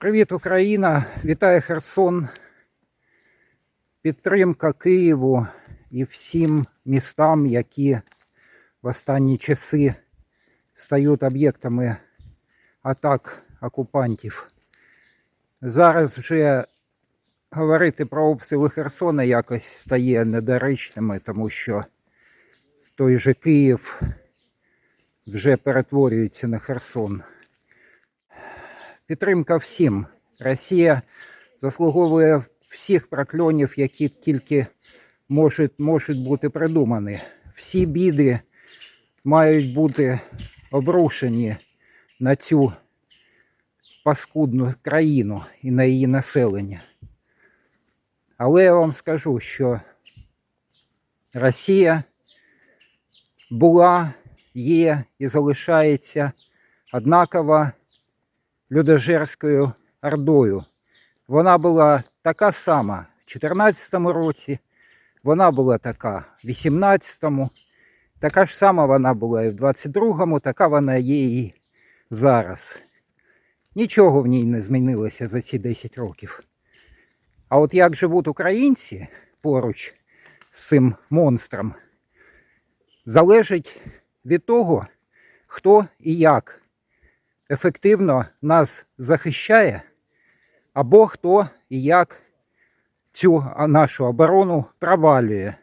Привіт, Україна! Вітає Херсон. Підтримка Києву і всім містам, які в останні часи стають об'єктами атак окупантів. Зараз вже говорити про обстріли Херсона якось стає недоречними, тому що той же Київ вже перетворюється на Херсон. Підтримка всім. Росія заслуговує всіх прокльонів, які тільки можуть, можуть бути придумані. Всі біди мають бути обрушені на цю паскудну країну і на її населення. Але я вам скажу, що Росія була, є і залишається однакова людожерською ордою. Вона була така сама в 2014 році, вона була така в 18-му, така ж сама вона була і в 22-му, така вона є і зараз. Нічого в ній не змінилося за ці 10 років. А от як живуть українці поруч з цим монстром, залежить від того, хто і як ефективно нас захищає, або хто і як цю нашу оборону провалює.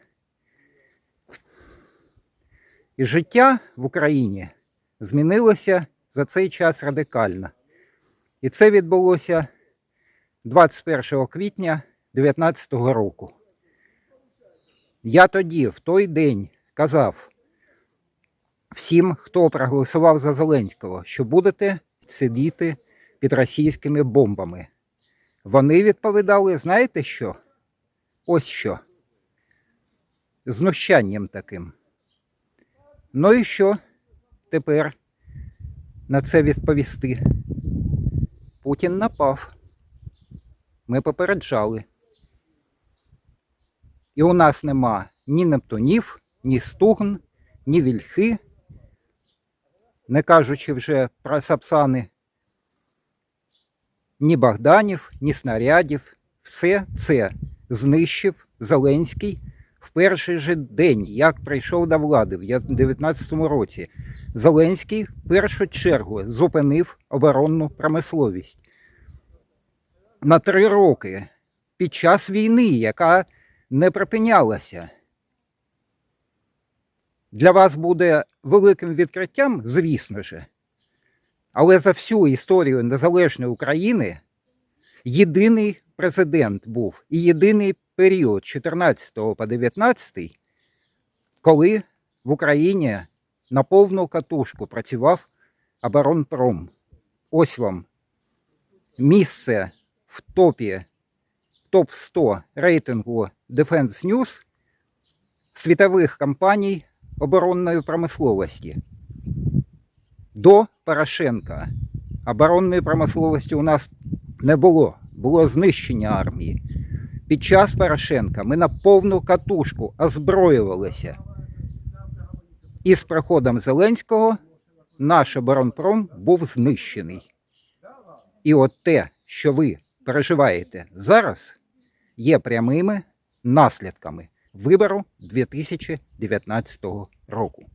І життя в Україні змінилося за цей час радикально. І це відбулося 21 квітня 2019 року. Я тоді, в той день, казав всім, хто проголосував за Зеленського, що будете сидіти під російськими бомбами. Вони відповідали, знаєте що? Ось що. Знущанням таким. Ну і що тепер на це відповісти? Путін напав. Ми попереджали. І у нас нема ні Нептунів, ні стугн, ні вільхи, не кажучи вже про сапсани, ні Богданів, ні снарядів. Все це знищив Зеленський в перший же день, як прийшов до влади в 2019 році. Зеленський в першу чергу зупинив оборонну промисловість на три роки під час війни, яка не припинялася. Для вас буде великим відкриттям, звісно ж. Але за всю історію незалежної України єдиний президент був і єдиний період 14 по 19, коли в Україні на повну катушку працював оборонпром. Ось вам місце в топі топ 100 рейтингу Defense News світових компаній оборонної промисловості. До Порошенка оборонної промисловості у нас не було, було знищення армії. Під час Порошенка ми на повну катушку озброювалися. І з приходом Зеленського наш оборонпром був знищений. І от те, що ви переживаєте зараз, є прямими наслідками вибору 2019 року.